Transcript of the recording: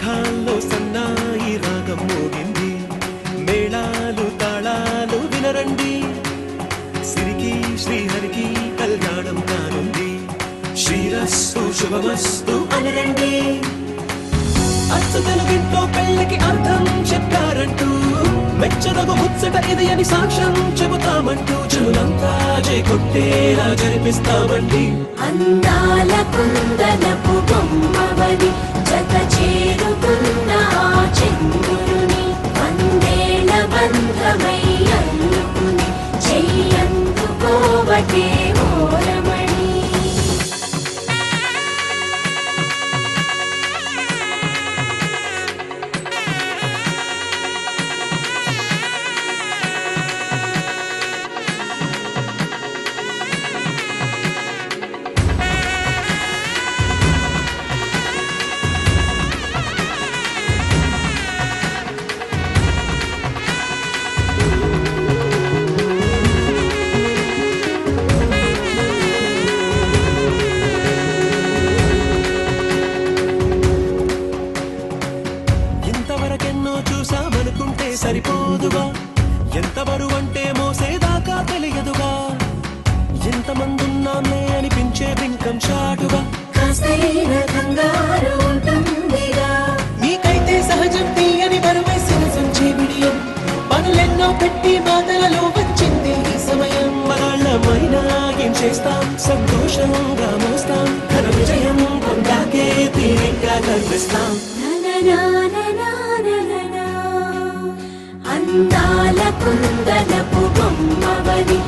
మేఘాల్లో సన్నాయి రాగం మోగింది. మేళాలు తాళాలు వినరండి. సిరికి శ్రీహరికి కళ్యాణం కానుంది. శ్రీరస్సు శుభమస్తు అనరండి. అచ్చతలు ఇంట్లో పెళ్ళికి అర్థం చెప్పారంటూ మెచ్చదగు ముచ్చట ఇది అని సాక్ష్యం చెబుతామంటూ చెవులంతా జై కొట్టేలా జరిపిస్తామండి. అందాల కుందరు might be సరిపోదుగా? ఎంత బరువంటే మోసేదాకా తెలియదుగా? ఎంతమందున్నామే అనిపించే బింకం చాటుగా? మీకైతే సహజం తీయని బరువేసిన సంచే బిడియం పనులెన్నో పెట్టి బాధలలో వచ్చింది ఈ సమయం. మనాళ్ళమైనా ఏం చేస్తాం? సంతోషంగా మోస్తాం. ఘన విజయం పొందాకే తీరిగ్గా కనిపిస్తాం. అందాల కుందనపు బొమ్మవని